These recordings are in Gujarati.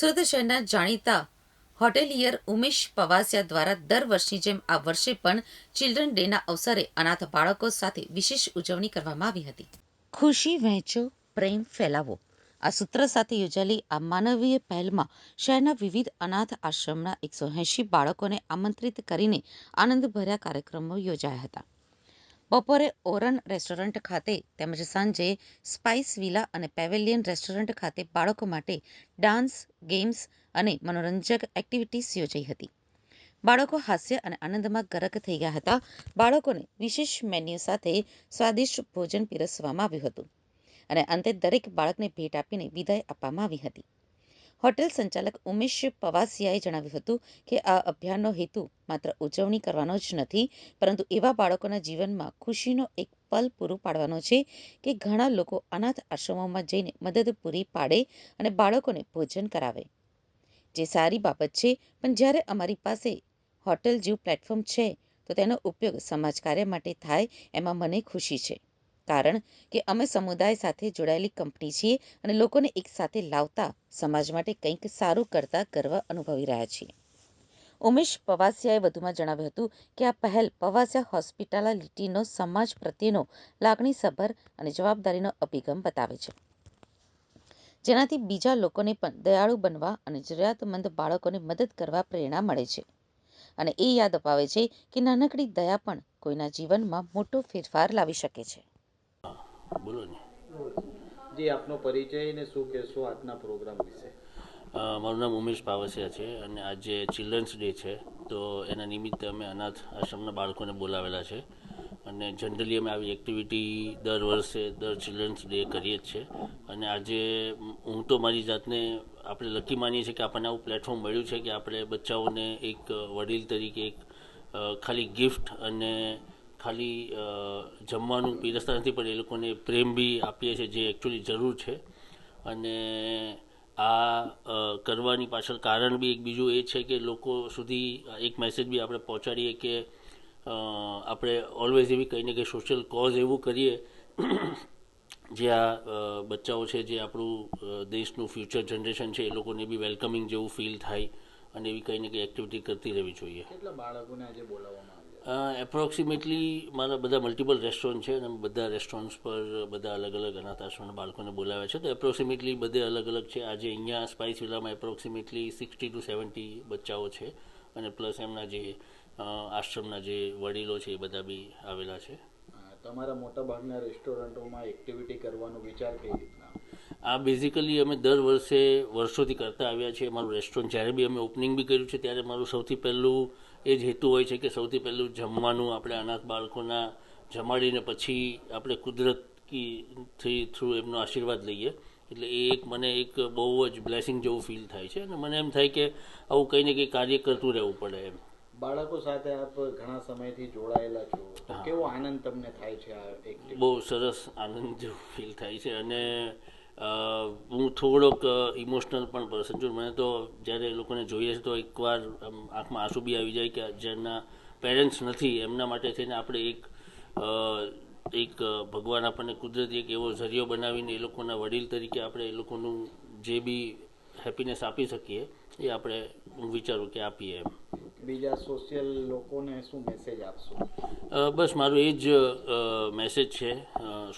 સુરત શહેરના જાણીતા હોટેલિયર ઉમેશ પવાસિયા દ્વારા દર વર્ષની જેમ આ વર્ષે પણ ચિલ્ડ્રન ડેના અવસરે અનાથ બાળકો સાથે વિશેષ ઉજવણી કરવામાં આવી હતી. ખુશી વહેંચો, પ્રેમ ફેલાવો. આ સૂત્ર સાથે યોજાયેલી આ માનવીય પહેલમાં શહેરના વિવિધ અનાથ આશ્રમના એકસો એંશી બાળકોને આમંત્રિત કરીને આનંદભર્યા કાર્યક્રમો યોજાયા હતા. બપોરે ઓરન રેસ્ટોરન્ટ ખાતે તેમજ સાંજે સ્પાઇસ વિલા અને પેવેલિયન રેસ્ટોરન્ટ ખાતે બાળકો માટે ડાન્સ, ગેમ્સ અને મનોરંજક એક્ટિવિટીઝ યોજાઈ હતી. બાળકો હાસ્ય અને આનંદમાં ગરક થઈ ગયા હતા. બાળકોને વિશેષ મેન્યુ સાથે સ્વાદિષ્ટ ભોજન પીરસવામાં આવ્યું હતું. અને અંતે દરેક બાળકને ભેટ આપીને વિદાય આપવામાં આવી હતી. હોટેલ સંચાલક ઉમેશ પવાસિયાએ જણાવ્યું હતું કે આ અભિયાનનો હેતુ માત્ર ઉજવણી કરવાનો જ નથી, પરંતુ એવા બાળકોના જીવનમાં ખુશીનો એક પલ પૂરું પાડવાનો છે કે ઘણા લોકો અનાથ આશ્રમોમાં જઈને મદદ પૂરી પાડે અને બાળકોને ભોજન કરાવે. જે સારી બાબત છે, પણ જ્યારે અમારી પાસે હોટેલ જેવું પ્લેટફોર્મ છે, તો તેનો ઉપયોગ સમાજ કાર્ય માટે થાય, એમાં મને ખુશી છે. કારણ કે અમે સમુદાય સાથે જોડાયેલી કંપની છીએ અને લોકોને એકસાથે લાવતા સમાજ માટે કંઈક સારું કરતા ગર્વ અનુભવી રહ્યા છીએ. ઉમેશ પવાસિયાએ વધુમાં જણાવ્યું હતું કે આ પહેલ પવાસિયા હોસ્પિટાલિટીનો સમાજ પ્રત્યેનો લાગણીસભર અને જવાબદારીનો અભિગમ બતાવે છે. જેનાથી બીજા લોકોને પણ દયાળુ બનવા અને જરૂરિયાતમંદ બાળકોને મદદ કરવા પ્રેરણા મળે છે. અને એ યાદ અપાવે છે કે નાનકડી દયા પણ કોઈના જીવનમાં મોટો ફેરફાર લાવી શકે છે. બોલો ને. જી આપનો પરિચય ને શું કહેશો આજના પ્રોગ્રામ વિશે? મારું નામ ઉમેશ પાવસિયા છે અને આજે ચિલ્ડ્રન્સ ડે છે તો એના નિમિત્તે અમે અનાથ આશ્રમના બાળકોને બોલાવેલા છે. અને જનરલી અમે આવી એક્ટિવિટી દર વર્ષે દર ચિલ્ડ્રન્સ ડે કરીએ જ છે. અને આજે હું તો મારી જાતને આપણે લકી માનીએ છીએ કે આપણને આવું પ્લેટફોર્મ મળ્યું છે કે આપણે બચ્ચાઓને એક વડીલ તરીકે એક ખાલી ગિફ્ટ અને ખાલી જમવાનું પીરસતા નથી, પણ એ લોકોને પ્રેમ બી આપીએ છીએ જે એકચ્યુઅલી જરૂર છે. અને આ કરવાની પાછળ કારણ બી એક બીજું એ છે કે લોકો સુધી એક મેસેજ બી આપણે પહોંચાડીએ કે આપણે ઓલવેઝ એવી કંઈ ને કંઈ સોશિયલ કોઝ એવું કરીએ જે આ બચ્ચાઓ છે, જે આપણું દેશનું ફ્યુચર જનરેશન છે, એ લોકોને બી વેલકમિંગ જેવું ફીલ થાય અને એવી કંઈ ને કંઈ એક્ટિવિટી કરતી રહેવી જોઈએ. કેટલા બાળકોને આજે બોલાવવામાં એપ્રોક્સિમેટલી મારા બધા મલ્ટિપલ રેસ્ટોરન્ટ છે અને બધા રેસ્ટોરન્ટ્સ પર બધા અલગ અલગ અનાથ આશ્રમના બાળકોને બોલાવ્યા છે. તો એપ્રોક્સિમેટલી બધે અલગ અલગ છે. આજે અહીંયા સ્પાઇસ વિલામાં એપ્રોક્સિમેટલી સિક્સટી ટુ સેવન્ટી બચ્ચાઓ છે અને પ્લસ એમના જે આશ્રમના જે વડીલો છે એ બધા બી આવેલા છે. તમારા મોટાભાગના રેસ્ટોરન્ટોમાં એક્ટિવિટી કરવાનો વિચાર કઈ રીતના? આ બેઝિકલી અમે દર વર્ષે વર્ષોથી કરતા આવ્યા છીએ. મારું રેસ્ટોરન્ટ જ્યારે બી અમે ઓપનિંગ બી કર્યું છે ત્યારે મારું સૌથી પહેલું એ જ હેતુ હોય છે કે સૌથી પહેલું જમવાનું આપણે અનાથ બાળકોના જમાડીને પછી આપણે કુદરતથી થ્રુ એમનો આશીર્વાદ લઈએ. એટલે એ એક મને એક બહુ જ બ્લેસિંગ જેવું ફીલ થાય છે. અને મને એમ થાય કે આવું કંઈ ને કંઈ કાર્ય કરતું રહેવું પડે એમ. બાળકો સાથે આપ ઘણા સમયથી જોડાયેલા છો. કેવો આનંદ તમને થાય છે આ બહુ સરસ આનંદ જેવું ફીલ થાય છે. અને હું થોડોક ઇમોશનલ પણ પર્સન છું. મને તો જ્યારે એ લોકોને જોઈએ છે તો એકવાર આંખમાં આંસુ બી આવી જાય કે જેના પેરેન્ટ્સ નથી, એમના માટે થઈને આપણે એક એક ભગવાન આપણને કુદરતી એક એવો ઝરિયો બનાવીને એ લોકોના વડીલ તરીકે આપણે એ લોકોનું જે બી હેપીનેસ આપી શકીએ, એ આપણે હું વિચારું કે આપીએ એમ. બીજા સોશિયલ લોકોને શું મેસેજ આપશો? બસ, મારું એ જ મેસેજ છે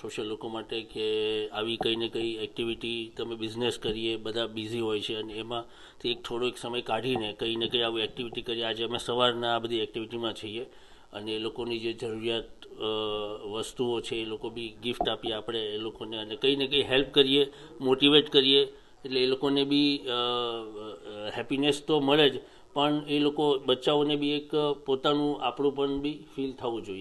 સોશિયલ લોકો માટે કે આવી કંઈ ને કંઈ એક્ટિવિટી તમે બિઝનેસ કરીએ, બધા બિઝી હોય છે અને એમાંથી એક થોડો એક સમય કાઢીને કંઈ ને કંઈ આવી એક્ટિવિટી કરીએ. આજે અમે સવારના આ બધી એક્ટિવિટીમાં છીએ અને એ લોકોની જે જરૂરિયાત વસ્તુઓ છે એ લોકો બી ગિફ્ટ આપીએ આપણે, એ લોકોને અને કંઈ ને કંઈ હેલ્પ કરીએ મોટિવેટ કરીએ. એટલે એ લોકોને બી હેપીનેસ તો મળે જ પણ એ લોકો બચ્ચાઓને બી એક પોતાનું આપણું પણ બી ફીલ થવું જોઈએ.